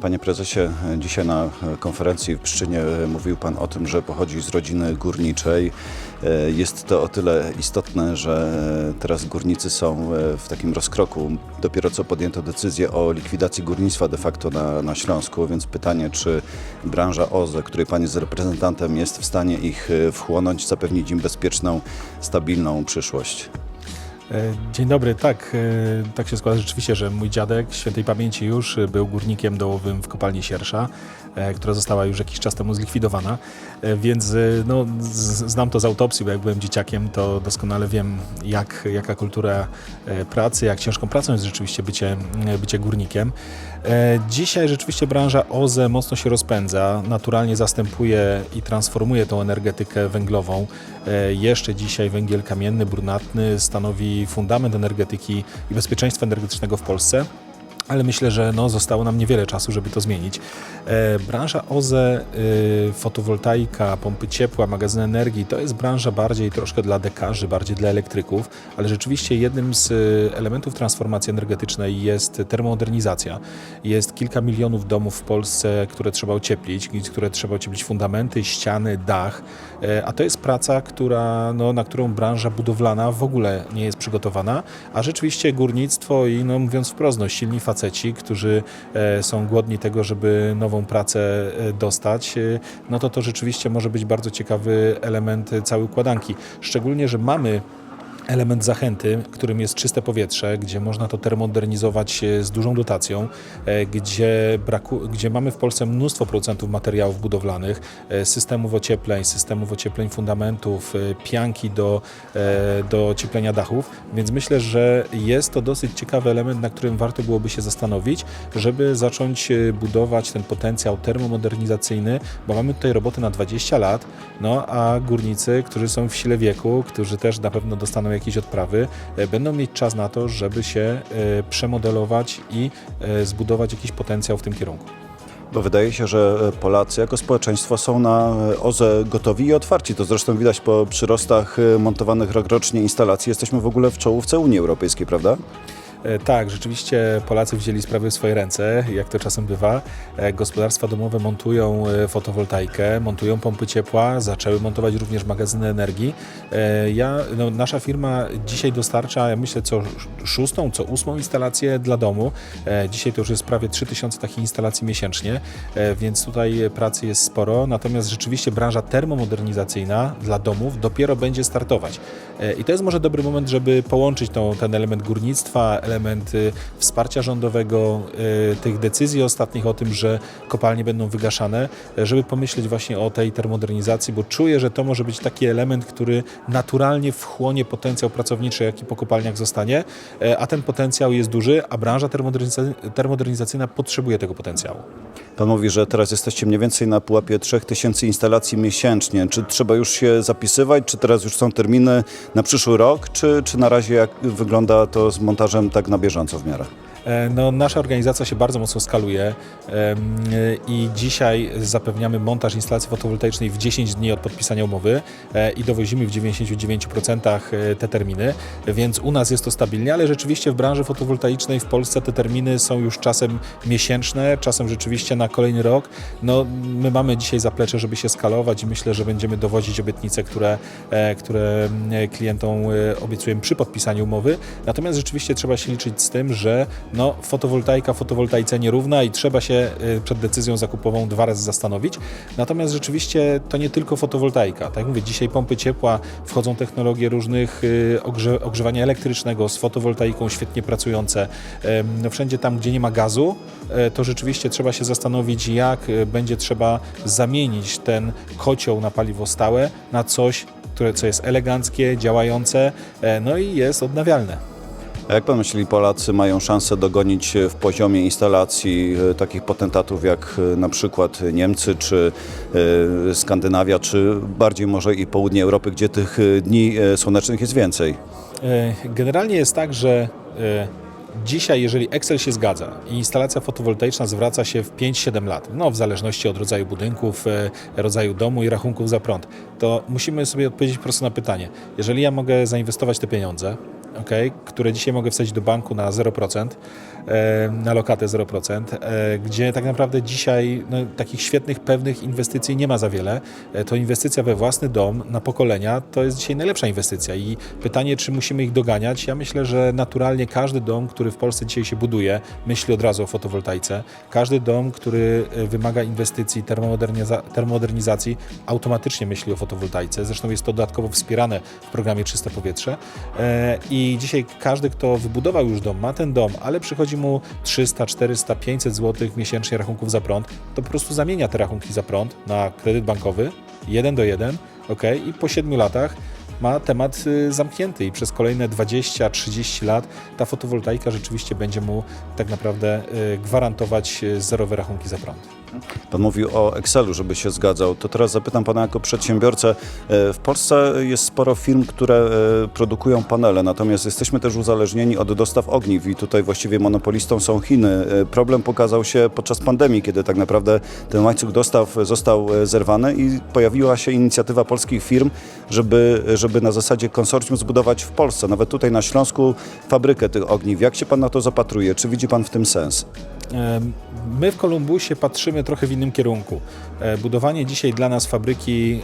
Panie prezesie, dzisiaj na konferencji w Pszczynie mówił Pan o tym, że pochodzi z rodziny górniczej. Jest to o tyle istotne, że teraz górnicy są w takim rozkroku. Dopiero co podjęto decyzję o likwidacji górnictwa de facto na, na Śląsku, więc pytanie, czy branża OZE, której Pan jest reprezentantem, jest w stanie ich wchłonąć, zapewnić im bezpieczną, stabilną przyszłość? E, Dzień dobry, tak, e, tak się składa rzeczywiście, że mój dziadek świętej pamięci już był górnikiem dołowym w kopalni Siersza, e, która została już jakiś czas temu zlikwidowana, więc no, znam to z autopsji, bo jak byłem dzieciakiem, to doskonale wiem, jak, jaka kultura pracy, jak ciężką pracą jest rzeczywiście bycie, bycie górnikiem. Dzisiaj rzeczywiście branża OZE mocno się rozpędza, naturalnie zastępuje i transformuje tą energetykę węglową. Jeszcze dzisiaj węgiel kamienny, brunatny stanowi fundament energetyki i bezpieczeństwa energetycznego w Polsce. Ale myślę, że no, zostało nam niewiele czasu, żeby to zmienić. E, branża OZE, y, fotowoltaika, pompy ciepła, magazyny energii to jest branża bardziej troszkę dla dekarzy, bardziej dla elektryków, ale rzeczywiście jednym z y, elementów transformacji energetycznej jest termomodernizacja. Jest kilka milionów domów w Polsce, które trzeba ocieplić, które trzeba ocieplić fundamenty, ściany, dach, e, a to jest praca, która, no, na którą branża budowlana w ogóle nie jest przygotowana, a rzeczywiście górnictwo i no, mówiąc wprost, no, silni faceci, którzy e, są głodni tego, żeby nową pracę e, dostać, e, no to to rzeczywiście może być bardzo ciekawy element całej układanki. Szczególnie, że mamy element zachęty, którym jest czyste powietrze, gdzie można to termomodernizować e, z dużą dotacją, e, gdzie, braku, gdzie mamy w Polsce mnóstwo producentów materiałów budowlanych, e, systemów ociepleń, systemów ociepleń fundamentów, pianki do, do ocieplenia dachów, więc myślę, że jest to dosyć ciekawy element, na którym warto byłoby się zastanowić, żeby zacząć budować ten potencjał termomodernizacyjny, bo mamy tutaj roboty na 20 lat, no a górnicy, którzy są w sile wieku, którzy też na pewno dostaną jakieś odprawy, e, będą mieć czas na to, żeby się e, przemodelować i e, zbudować jakiś potencjał w tym kierunku. Bo wydaje się, że Polacy jako społeczeństwo są na OZE gotowi i otwarci. To zresztą widać po przyrostach montowanych rokrocznie instalacji. Jesteśmy w ogóle w czołówce Unii Europejskiej, prawda? E, Tak, rzeczywiście Polacy wzięli sprawy w swoje ręce, jak to czasem bywa. E, Gospodarstwa domowe montują e, fotowoltaikę, montują pompy ciepła, zaczęły montować również magazyny energii. Ja, no, nasza firma dzisiaj dostarcza, ja myślę, co szóstą, co ósmą instalację dla domu. Dzisiaj to już jest prawie 3000 takich instalacji miesięcznie, więc tutaj pracy jest sporo. Natomiast rzeczywiście branża termomodernizacyjna dla domów dopiero będzie startować. I to jest może dobry moment, żeby połączyć tą, ten element górnictwa, element y, wsparcia rządowego, y, tych decyzji ostatnich o tym, że kopalnie będą wygaszane, e, żeby pomyśleć właśnie o tej termomodernizacji, bo czuję, że to może być taki element, który naturalnie wchłonie potencjał pracowniczy, jaki po kopalniach zostanie, e, a ten potencjał jest duży, a branża termodernizacyjna, potrzebuje tego potencjału. Pan mówi, że teraz jesteście mniej więcej na pułapie 3000 instalacji miesięcznie. Czy trzeba już się zapisywać? Czy teraz już są terminy na przyszły rok? Czy, czy na razie jak wygląda to z montażem tak na bieżąco w miarę? E, No, nasza organizacja się bardzo mocno skaluje y, i dzisiaj zapewniamy montaż instalacji fotowoltaicznej w 10 dni od podpisania umowy e, i dowozimy w 99% te terminy, więc u nas jest to stabilnie, ale rzeczywiście w branży fotowoltaicznej w Polsce te terminy są już czasem miesięczne, czasem rzeczywiście na kolejny rok. No, my mamy dzisiaj zaplecze, żeby się skalować i myślę, że będziemy dowozić obietnice, które, e, które klientom e, obiecujemy przy podpisaniu umowy. Natomiast rzeczywiście trzeba się liczyć z tym, że no, fotowoltaika fotowoltaice nierówna i trzeba się y, przed decyzją zakupową dwa razy zastanowić. Natomiast rzeczywiście to nie tylko fotowoltaika. Tak jak mówię, dzisiaj pompy ciepła, wchodzą technologie różnych y, ogrze ogrzewania elektrycznego z fotowoltaiką świetnie pracujące. No, wszędzie tam, gdzie nie ma gazu, e, to rzeczywiście trzeba się zastanowić, jak e, będzie trzeba zamienić ten kocioł na paliwo stałe na coś, które, co jest eleganckie, działające, e, no i jest odnawialne. Jak pan myśli, Polacy mają szansę dogonić w poziomie instalacji e, takich potentatów jak e, na przykład Niemcy czy e, Skandynawia, czy bardziej może i południe Europy, gdzie tych dni słonecznych jest więcej? Generalnie jest tak, że dzisiaj, jeżeli Excel się zgadza i instalacja fotowoltaiczna zwraca się w 5-7 lat, no w zależności od rodzaju budynków, rodzaju domu i rachunków za prąd, to musimy sobie odpowiedzieć prosto na pytanie. Jeżeli ja mogę zainwestować te pieniądze, okay, które dzisiaj mogę wsadzić do banku na 0%, e, na lokatę 0%, e, gdzie tak naprawdę dzisiaj no, takich świetnych, pewnych inwestycji nie ma za wiele. E, To inwestycja we własny dom na pokolenia to jest dzisiaj najlepsza inwestycja i pytanie, czy musimy ich doganiać. Ja myślę, że naturalnie każdy dom, który w Polsce dzisiaj się buduje, myśli od razu o fotowoltaice. Każdy dom, który wymaga inwestycji, termomoderniza- termomodernizacji, automatycznie myśli o fotowoltaice. Zresztą jest to dodatkowo wspierane w programie Czyste Powietrze. E, I dzisiaj każdy, kto wybudował już dom, ma ten dom, ale przychodzi mu 300, 400, 500 zł miesięcznie rachunków za prąd, to po prostu zamienia te rachunki za prąd na kredyt bankowy, jeden do jeden, ok, i po 7 latach ma temat y, zamknięty i przez kolejne 20-30 lat ta fotowoltaika rzeczywiście będzie mu tak naprawdę y, gwarantować y, zerowe rachunki za prąd. Pan mówił o Excelu, żeby się zgadzał. To teraz zapytam Pana jako przedsiębiorcę. E, W Polsce jest sporo firm, które e, produkują panele, natomiast jesteśmy też uzależnieni od dostaw ogniw i tutaj właściwie monopolistą są Chiny. E, Problem pokazał się podczas pandemii, kiedy tak naprawdę ten łańcuch dostaw został zerwany i pojawiła się inicjatywa polskich firm, żeby, żeby na zasadzie konsorcjum zbudować w Polsce, nawet tutaj na Śląsku, fabrykę tych ogniw. Jak się Pan na to zapatruje? Czy widzi Pan w tym sens? My w Kolumbusie patrzymy trochę w innym kierunku. E, Budowanie dzisiaj dla nas fabryki,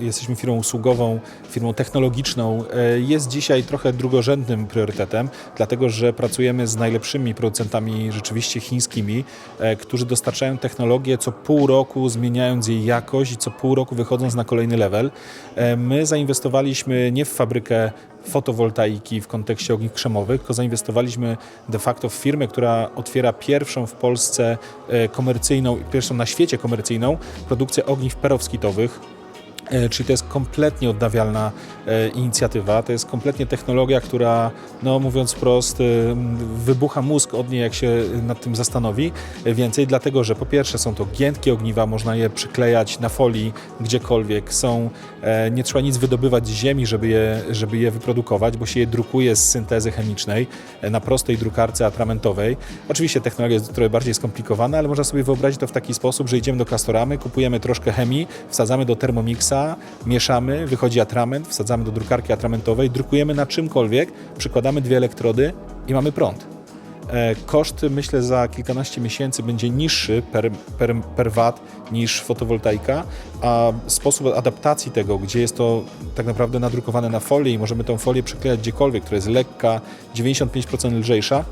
jesteśmy firmą usługową, firmą technologiczną, e, jest dzisiaj trochę drugorzędnym priorytetem, dlatego że pracujemy z najlepszymi producentami rzeczywiście chińskimi, e, którzy dostarczają technologię co pół roku, zmieniając jej jakość i co pół roku wychodząc na kolejny level. My zainwestowaliśmy nie w fabrykę fotowoltaiki w kontekście ogniw krzemowych, tylko zainwestowaliśmy de facto w firmę, która otwiera pierwszą w Polsce e, komercyjną, pierwszą na świecie komercyjną produkcję ogniw perowskitowych. E, Czyli to jest kompletnie odnawialna e, inicjatywa, to jest kompletnie technologia, która, no mówiąc wprost, e, wybucha mózg od niej, jak się nad tym zastanowi. Więcej dlatego, że po pierwsze są to giętkie ogniwa, można je przyklejać na folii gdziekolwiek, są, nie trzeba nic wydobywać z ziemi, żeby je, żeby je wyprodukować, bo się je drukuje z syntezy chemicznej na prostej drukarce atramentowej. Oczywiście technologia jest trochę bardziej skomplikowana, ale można sobie wyobrazić to w taki sposób, że idziemy do Castoramy, kupujemy troszkę chemii, wsadzamy do Thermomixa, mieszamy, wychodzi atrament, wsadzamy do drukarki atramentowej, drukujemy na czymkolwiek, przykładamy dwie elektrody i mamy prąd. E, Koszt myślę za kilkanaście miesięcy będzie niższy per, per, per watt niż fotowoltaika, a sposób adaptacji tego, gdzie jest to tak naprawdę nadrukowane na folię i możemy tą folię przyklejać gdziekolwiek, która jest lekka, 95% lżejsza,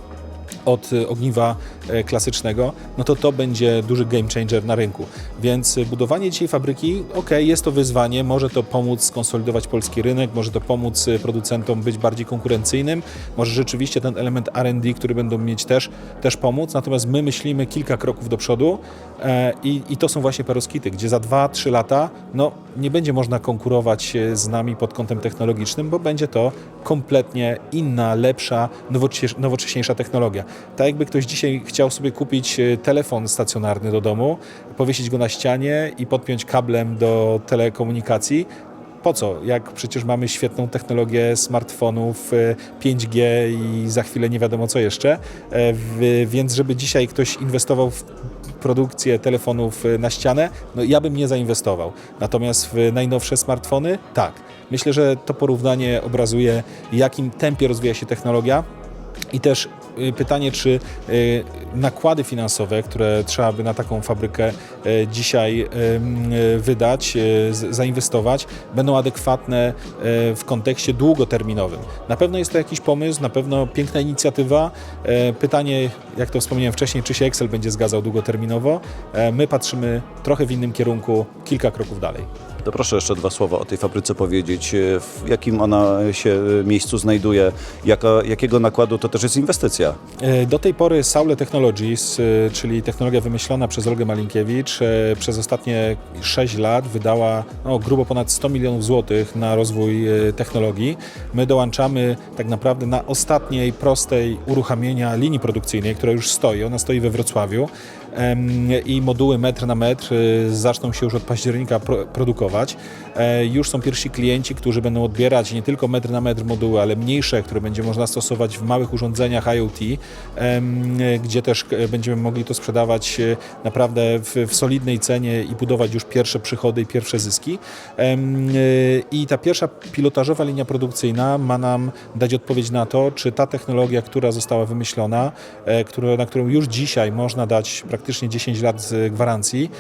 od y, ogniwa e, klasycznego, no to to będzie duży game changer na rynku. Więc y, budowanie dzisiaj fabryki, ok, jest to wyzwanie, może to pomóc skonsolidować polski rynek, może to pomóc y, producentom być bardziej konkurencyjnym, może rzeczywiście ten element R&D, który będą mieć też, też pomóc, natomiast my myślimy kilka kroków do przodu e, i, i to są właśnie peroskity, gdzie za 2-3 lata no, nie będzie można konkurować e, z nami pod kątem technologicznym, bo będzie to kompletnie inna, lepsza, nowocześ- nowocześniejsza technologia. Tak jakby ktoś dzisiaj chciał sobie kupić e, telefon stacjonarny do domu, powiesić go na ścianie i podpiąć kablem do telekomunikacji, po co? Jak przecież mamy świetną technologię smartfonów, e, 5G i za chwilę nie wiadomo co jeszcze. E, Więc żeby dzisiaj ktoś inwestował w produkcję telefonów e, na ścianę, no ja bym nie zainwestował. Natomiast w najnowsze smartfony tak. Myślę, że to porównanie obrazuje, jakim tempie rozwija się technologia. I też pytanie, czy y, nakłady finansowe, które trzeba by na taką fabrykę y, dzisiaj y, wydać, y, zainwestować, będą adekwatne y, w kontekście długoterminowym. Na pewno jest to jakiś pomysł, na pewno piękna inicjatywa. Y, Pytanie, jak to wspomniałem wcześniej, czy się Excel będzie zgadzał długoterminowo. My patrzymy trochę w innym kierunku, kilka kroków dalej. To proszę jeszcze dwa słowa o tej fabryce powiedzieć, e, w jakim ona się e, miejscu znajduje, jaka, jakiego nakładu to też jest inwestycja. E, Do tej pory Saule Technologies, czyli technologia wymyślona przez Olgę Malinkiewicz, przez ostatnie 6 lat wydała no, grubo ponad 100 milionów złotych na rozwój technologii. My dołączamy tak naprawdę na ostatniej, prostej uruchamienia linii produkcyjnej, która już stoi. Ona stoi we Wrocławiu i moduły metr na metr zaczną się już od października pro, produkować. E, Już są pierwsi klienci, którzy będą odbierać nie tylko metr na metr moduły, ale mniejsze, które będzie można stosować w małych urządzeniach IoT, gdzie też e, będziemy mogli to sprzedawać e, naprawdę w, solidnej cenie i budować już pierwsze przychody i pierwsze zyski. I ta pierwsza pilotażowa linia produkcyjna ma nam dać odpowiedź na to, czy ta technologia, która została wymyślona, na którą już dzisiaj można dać praktycznie 10 lat gwarancji,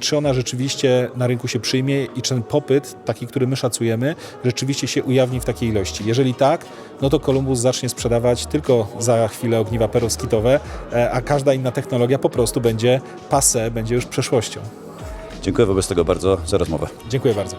czy ona rzeczywiście na rynku się przyjmie i czy ten popyt, taki, który my szacujemy, rzeczywiście się ujawni w takiej ilości. Jeżeli tak, no to Columbus zacznie sprzedawać tylko za chwilę ogniwa peroskitowe, e, a każda inna technologia po prostu będzie passé, będzie już przeszłością. Dziękuję wobec tego bardzo za rozmowę. Dziękuję bardzo.